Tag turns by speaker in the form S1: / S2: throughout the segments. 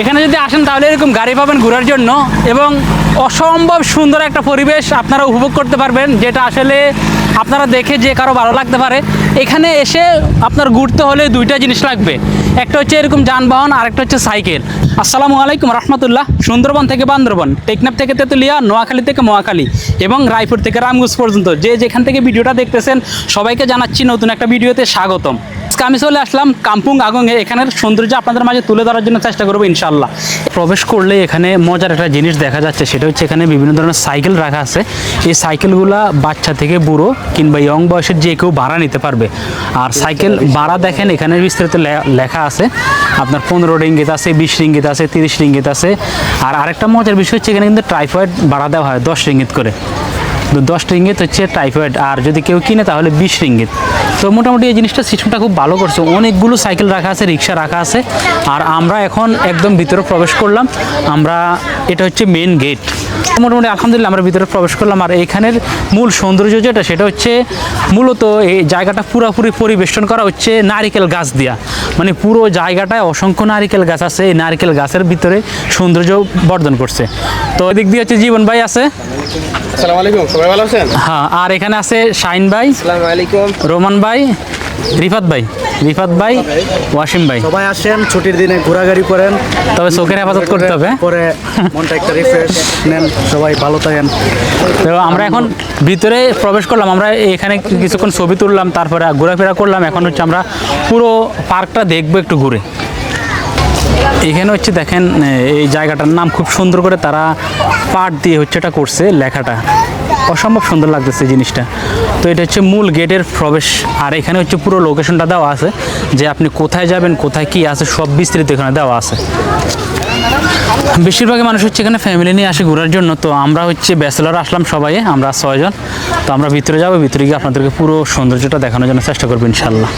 S1: এখানে যদি আসেন তাহলে এরকম গাড়ি পাবেন ঘোরার জন্য এবং অসম্ভব সুন্দর একটা পরিবেশ আপনারা উপভোগ করতে পারবেন, যেটা আসলে আপনারা দেখে যে কারও ভালো লাগতে পারে। এখানে এসে আপনার ঘুরতে হলে দুইটা জিনিস লাগবে। একটা হচ্ছে এরকম যানবাহন আর একটা হচ্ছে সাইকেল। আসসালামু আলাইকুম, রহমতুল্লাহ। সুন্দরবন থেকে বান্দরবন, টেকনাফ থেকে তেতুলিয়া, নোয়াখালী থেকে মোয়াখালী এবং রায়পুর থেকে রামগঞ্জ পর্যন্ত। যে যেখান থেকে ভিডিওটা দেখতেছেন, সবাইকে জানাচ্ছি নতুন একটা ভিডিওতে স্বাগতম। আজকে আমি চলে আসলাম কাম্পুং আগঙে এখানের সৌন্দর্য আপনাদের মাঝে তুলে ধরার জন্য চেষ্টা করব ইনশাল্লাহ প্রবেশ করলে এখানে মজার একটা জিনিস দেখা যাচ্ছে, সেটা হচ্ছে এখানে বিভিন্ন ধরনের সাইকেল রাখা আছে। এই সাইকেলগুলা বাচ্চা থেকে বুড়ো কিংবা ইয়ং বয়সের যে কেউ ভাড়া নিতে পারবে। আর সাইকেল ভাড়া দেখেন, এখানে বিস্তারিত লে- লেখা আছে, আপনার পনেরো রিঙ্গিত আছে, বিশ রিঙ্গিত আছে, তিরিশ রিঙ্গিত আছে। আর আরেকটা মজার বিষয় হচ্ছে এখানে কিন্তু টাইফয়েড ভাড়া দেওয়া হয়, দশ রিঙ্গিত করে। দশ রিঙ্গিত হচ্ছে টাইফয়েড আর যদি কেউ কিনে তাহলে বিশ রিঙ্গিত। তো মোটামুটি এই জিনিসটা সিস্টেমটা খুব ভালো করছে। অনেকগুলো সাইকেল রাখা আছে, রিক্সা রাখা আছে। আর আমরা এখন একদম ভিতরে প্রবেশ করলাম। আমরা, এটা হচ্ছে মেন গেট মোটামুটি আলহামদুলিল্লাহ আমরা ভিতরে প্রবেশ করলাম। আর এখানের মূল সৌন্দর্য যেটা, সেটা হচ্ছে মূলত এই জায়গাটা পুরোপুরি পরিবেষ্টন করা হচ্ছে নারিকেল গাছ দিয়া। মানে পুরো জায়গাটায় অসংখ্য নারিকেল গাছ আছে এই নারিকেল গাছের ভিতরে সৌন্দর্য বর্ধন করছে। তো এদিক দিয়ে হচ্ছে জীবন ভাই আছে।
S2: আসসালামু আলাইকুম সবাই ভালো আছেন?
S1: হ্যাঁ আর এখানে আছে শাইন ভাই
S2: আসসালামু আলাইকুম।
S1: রোমান ভাই রিফাত ভাই রিফাত ভাই ওয়াসিম ভাই।
S3: সবাই আসেন ছুটির দিনে ঘোরাঘুরি করেন।
S1: তবে চোখের হেফাজত করতে হবে
S3: পরে মনটা একটা রিফ্রেশ নেন সবাই ভালো থাকেন।
S1: তো আমরা এখন ভিতরে প্রবেশ করলাম আমরা এখানে কিছুক্ষণ ছবি তুললাম তারপরে ঘোরাফেরা করলাম এখন হচ্ছে আমরা পুরো পার্কটা দেখব একটু ঘুরে। এখানে হচ্ছে দেখেন এই জায়গাটার নাম খুব সুন্দর করে তারা পাট দিয়ে হচ্ছে এটা করছে লেখাটা। অসম্ভব সুন্দর লাগতেছে জিনিসটা। তো এটা হচ্ছে মূল গেটের প্রবেশ। আর এখানে হচ্ছে পুরো লোকেশনটা দেওয়া আছে যে আপনি কোথায় যাবেন, কোথায় কি আছে, সব বিস্তৃত এখানে দেওয়া আছে। বেশিরভাগই মানুষ হচ্ছে এখানে ফ্যামিলি নিয়ে আসে ঘোরার জন্য। তো আমরা হচ্ছে ব্যাচেলার আসলাম সবাই, আমরা ছয়জন। তো আমরা ভিতরে যাব, ভিতরে গিয়ে আপনাদেরকে পুরো সৌন্দর্যটা দেখানোর জন্য চেষ্টা করব ইনশাল্লাহ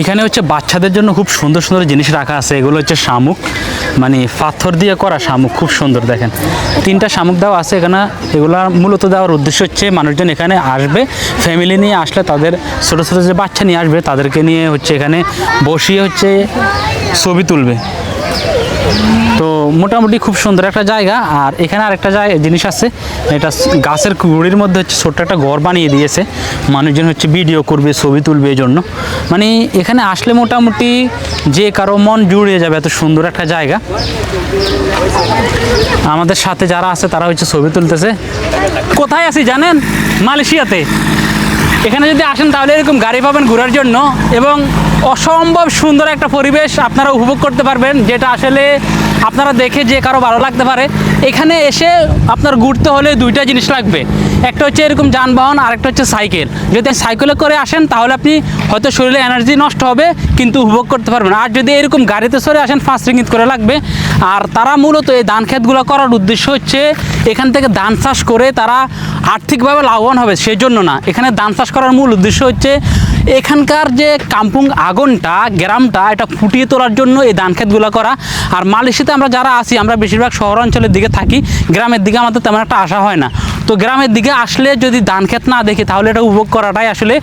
S1: এখানে হচ্ছে বাচ্চাদের জন্য খুব সুন্দর সুন্দর জিনিস রাখা আছে। এগুলো হচ্ছে শামুক। মানে পাথর দিয়ে করা শামুক, খুব সুন্দর দেখেন। তিনটা শামুক দেওয়া আছে এখানে। এগুলো মূলত দেওয়ার উদ্দেশ্য হচ্ছে মানুষজন এখানে আসবে ফ্যামিলি নিয়ে আসলে তাদের ছোটো ছোটো যে বাচ্চা নিয়ে আসবে, তাদেরকে নিয়ে হচ্ছে এখানে বসিয়ে হচ্ছে ছবি তুলবে। তো মোটামুটি খুব সুন্দর একটা জায়গা। আর এখানে আরেকটা জায়গা জিনিস আছে, এটা গাছের গুড়ির মধ্যে হচ্ছে ছোট্ট একটা ঘর বানিয়ে দিয়েছে। মানুষজন হচ্ছে ভিডিও করবে, ছবি তুলবে এই জন্য মানে এখানে আসলে মোটামুটি যে কারও মন জুড়িয়ে যাবে এত সুন্দর একটা জায়গা। আমাদের সাথে যারা আছে তারা হচ্ছে ছবি তুলতেছে। কোথায় আছি জানেন? মালয়েশিয়াতে। এখানে যদি আসেন তাহলে এরকম গাড়ি পাবেন ঘোরার জন্য এবং অসম্ভব সুন্দর একটা পরিবেশ আপনারা উপভোগ করতে পারবেন, যেটা আসলে আপনারা দেখে যে কারও ভালো লাগতে পারে, এখানে এসে আপনার ঘুরতে হলে দুইটা জিনিস লাগবে। একটা হচ্ছে এরকম যানবাহন আর একটা হচ্ছে সাইকেল। যদি সাইকেলে করে আসেন, তাহলে আপনি হয়তো শরীরে এনার্জি নষ্ট হবে, কিন্তু উপভোগ করতে পারবেন। আর যদি এরকম গাড়িতে সরে আসেন পাঁচ রিঙ্গিত করে লাগবে। আর তারা মূলত এই ধান ক্ষেতগুলো করার উদ্দেশ্য হচ্ছে, এখান থেকে ধান চাষ করে তারা আর্থিকভাবে লাভবান হবে সেই জন্য না। এখানে ধান চাষ করার মূল উদ্দেশ্য হচ্ছে, এখানকার যে কাম্পুং আগুনটা, গ্রামটা, এটা ফুটিয়ে তোলার জন্য এই ধান ক্ষেতগুলো করা। আর মালয়েশিয়াতে আমরা যারা আসি আমরা বেশিরভাগ শহরাঞ্চলের দিকে থাকি, গ্রামের দিকে আমাদের তেমন একটা আসা হয় না। তো গ্রামের দিকে আসলে যদি ধান ক্ষেত না দেখি, তাহলে এটা উপভোগ করাটাই আসলে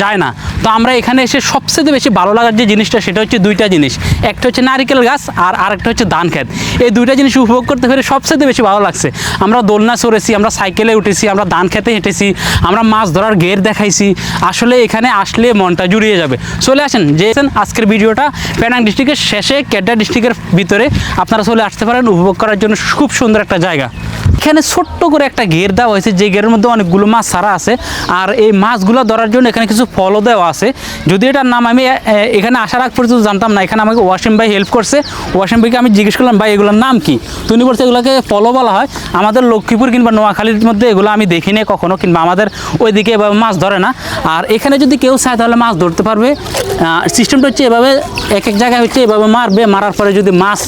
S1: যায় না। তো আমরা এখানে এসে সবচেয়ে বেশি ভালো লাগার যে জিনিসটা, সেটা হচ্ছে দুইটা জিনিস। একটা হচ্ছে নারিকেল গাছ আর আরেকটা হচ্ছে ধান ক্ষেত। এই দুইটা জিনিস উপভোগ করতে পেরে সবচেয়ে বেশি ভালো লাগছে। আমরা দোলনা চড়েছি, আমরা সাইকেলে উঠেছি, আমরা ধান খেতে হেঁটেছি, আমরা মাছ ধরার গের দেখাইছি। আসলে এখানে আসলে মনটা জুড়িয়ে যাবে। চলে আসেন, যে আজকের ভিডিওটা পেনাং ডিস্ট্রিক্টের শেষে কেডা ডিস্ট্রিক্টের ভিতরে আপনারা চলে আসতে পারেন, উপভোগ করার জন্য খুব সুন্দর একটা জায়গা। এখানে ছোট্ট করে একটা ঘের দেওয়া হয়েছে, যে ঘেরের মধ্যে অনেকগুলো মাছ ছাড়া আছে। আর এই মাছগুলো ধরার জন্য এখানে কিছু ফলও দেওয়া আছে। যদি এটার নাম আমি এখানে আসার আগ পর্যন্ত জানতাম না, এখানে আমাকে ওয়াসিম ভাই হেল্প করছে। ওয়াসিম ভাইকে আমি জিজ্ঞেস করলাম, ভাই, এগুলোর নাম কি? তুমি বলছে, এগুলোকে ফলও বলা হয়। আমাদের লক্ষ্মীপুর কিংবা নোয়াখালীর মধ্যে এগুলো আমি দেখিনি কখনো, কিংবা আমাদের ওইদিকে এভাবে মাছ ধরে না। আর এখানে যদি কেউ চায় তাহলে মাছ ধরতে পারবে। সিস্টেমটা হচ্ছে এভাবে, এক এক জায়গায় হচ্ছে এভাবে মারবে। মারার পরে যদি মাছ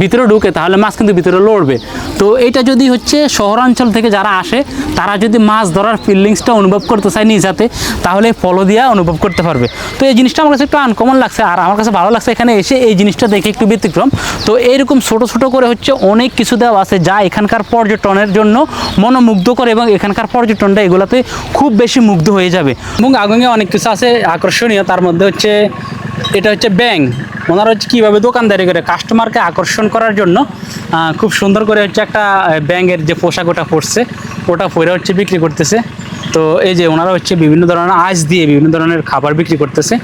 S1: ভিতরে ঢুকে, তাহলে মাছ কিন্তু ভিতরে লড়বে। তো এটা যদি হচ্ছে শহরাঞ্চল থেকে যারা আসে, তারা যদি মাছ ধরার ফিলিংসটা অনুভব করতে চায় নিজ হাতে, তাহলে ফলো দিয়া অনুভব করতে পারবে। তো এই জিনিসটা আমার কাছে একটু আনকমন লাগছে আর আমার কাছে ভালো লাগছে এখানে এসে এই জিনিসটা দেখে একটু ব্যতিক্রম। তো এইরকম ছোট ছোট করে হচ্ছে অনেক কিছু দেওয়া আছে যা এখানকার পর্যটনের জন্য মনোমুগ্ধ করে এবং এখানকার পর্যটনটা এগুলোতে খুব বেশি মুগ্ধ হয়ে যাবে। এবং আগুনে অনেক কিছু আছে আকর্ষণীয়, তার মধ্যে হচ্ছে এটা হচ্ছে ব্যাং ওনারা হচ্ছে কীভাবে দোকানদারি করে কাস্টমারকে আকর্ষণ করার জন্য খুব সুন্দর করে হচ্ছে একটা ব্যাঙের যে পোশাক ওটা পরছে, ওটা পরে হচ্ছে বিক্রি করতেছে। তো এই যে ওনারা হচ্ছে বিভিন্ন ধরনের আইস দিয়ে বিভিন্ন ধরনের খাবার বিক্রি করতেছে।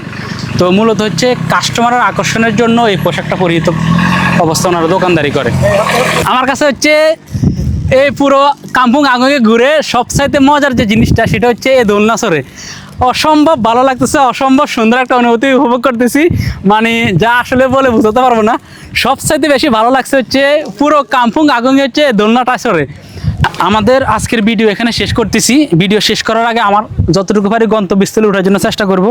S1: তো মূলত হচ্ছে কাস্টমারের আকর্ষণের জন্য এই পোশাকটা পরিহিত অবস্থা ওনারা দোকানদারি করে। আমার কাছে হচ্ছে এই পুরো কাম্পুং আঙ্গে ঘুরে সবচাইতে মজার যে জিনিসটা সেটা হচ্ছে এই দোলনা সরে। অসম্ভব ভালো লাগতেছে, অসম্ভব সুন্দর একটা অনুভূতি উপভোগ করতেছি। মানে যা আসলে বলে বোঝাতে পারব না। সবচাইতে বেশি ভালো লাগছে হচ্ছে পুরো কাম্পুং আগুঙ্গে হচ্ছে দোলনাটা সরে। আমাদের আজকের ভিডিও এখানে শেষ করতেছি। ভিডিও শেষ করার আগে আমার যতটুকু পারি গন্তব্যস্থলে ওঠার জন্য চেষ্টা করব।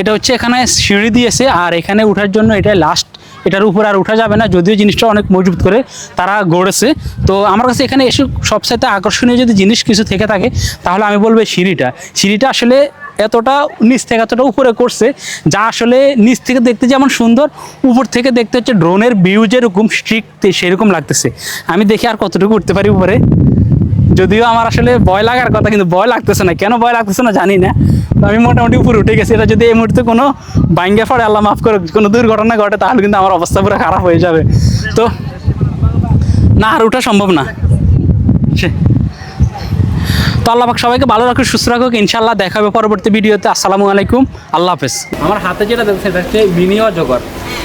S1: এটা হচ্ছে এখানে সিঁড়ি দিয়েছে আর এখানে ওঠার জন্য এটাই লাস্ট এটার উপর আর উঠা যাবে না। যদিও জিনিসটা অনেক মজবুত করে তারা গড়েছে। তো আমার কাছে এখানে এসে সবসাথে আকর্ষণীয় যদি জিনিস কিছু থেকে থাকে, তাহলে আমি বলব সিঁড়িটা। সিঁড়িটা আসলে এতটা নিচ থেকে এতটা উপরে করছে, যা আসলে নিচ থেকে দেখতে যেমন সুন্দর, উপর থেকে দেখতে হচ্ছে ড্রোনের ভিউ যেরকম স্ট্রিক্ট সেরকম লাগতেছে। আমি দেখি আর কতটুকু উঠতে পারি উপরে? যদিও আমার আসলে ভয় লাগার কথা, কিন্তু ভয় লাগতেছে না। কেন ভয় লাগতেছে না জানি না। তো আমি মোটামুটি উপরে উঠে গেছি। এটা যদি এই মুহূর্তে কোনো বাইঙ্গা পড়ে, আল্লাহ মাফ করে কোনো দুর্ঘটনা ঘটে, তাহলে কিন্তু আমার অবস্থা পুরো খারাপ হয়ে যাবে। তো না, আর ওঠা সম্ভব না। তো আল্লাহ পাক সবাইকে ভালো রাখুক, সুস্থ রাখুক। ইনশাল্লাহ দেখা হবে পরবর্তী ভিডিওতে। আসসালামু আলাইকুম। আল্লাহ হাফেজ। আমার হাতে যেটা দেখছে সেটা হচ্ছে বিনি জগর।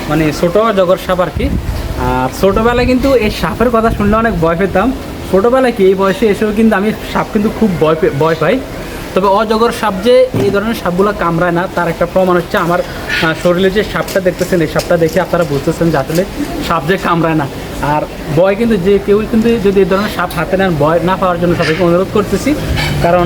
S1: মানে ছোট অজগর সাপ আর কি। আর ছোটোবেলায় কিন্তু এই সাপের কথা শুনলে অনেক ভয় পেতাম। ছোটোবেলায় কি এই বয়সে এসেও কিন্তু আমি সাপ কিন্তু খুব ভয় ভয় পাই। তবে অজগর সাপ যে এই ধরনের সাপগুলো কামড়ায় না, তার একটা প্রমাণ হচ্ছে আমার শরীরে যে সাপটা দেখতেছেন, এই সাপটা দেখে আপনারা বুঝতেছেন যে আসলে সাপ যে কামড়ায় না। আর ভয় কিন্তু যে কেউ কিন্তু যদি এই ধরনের সাপ হাতে নেন, ভয় না পাওয়ার জন্য সবাইকে অনুরোধ করতেছি। কারণ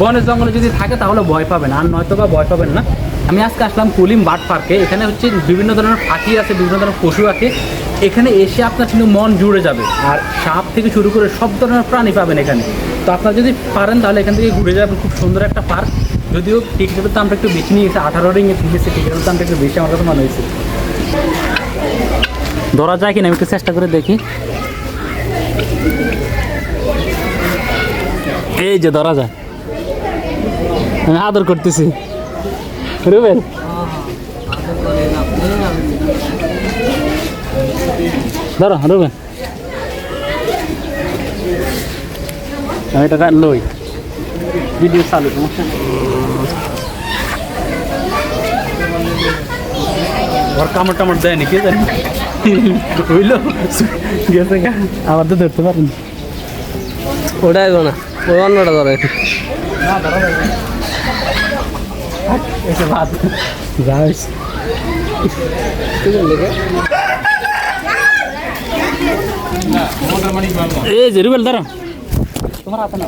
S1: বনে জঙ্গলে যদি থাকে তাহলে ভয় পাবেন, আর নয়তো বা ভয় পাবেন না। আমি আজকে আসলাম কুলিম বার্ড পার্কে। এখানে হচ্ছে বিভিন্ন ধরনের পাখি আছে, বিভিন্ন ধরনের পশু আছে। এখানে এসে আপনার কিন্তু মন জুড়ে যাবে। আর সাপ থেকে শুরু করে সব ধরনের প্রাণী পাবেন এখানে। তো আপনারা যদি পারেন তাহলে এখান থেকে ঘুরে যাবেন, খুব সুন্দর একটা পার্ক। যদিও টিকিটের দামটা একটু বেশি নিয়েছে, আঠারো রিংয়ে নিয়েছে টিকিটের দামটা একটু বেশি আমার কাছে মনে হয়েছে। ধরা যায় কিনা, আমি একটু চেষ্টা করে দেখি। এই যে ধরা যায়। আমি আদর করতেছি। রুবেল? ধরো রুবেল আমি এটা লই। ভিডিও চালু সমস্যা। ওর কামড় টামড় দেয়নি কে জানি? বুঝলো গেছে গা। আবার তো ধরতে পারেন
S2: ওটাই না ওই অন্যটা ধরে।
S1: এসে ভাত যা হয়েছে এই যে রুবেল ধরো তোমার হাতে না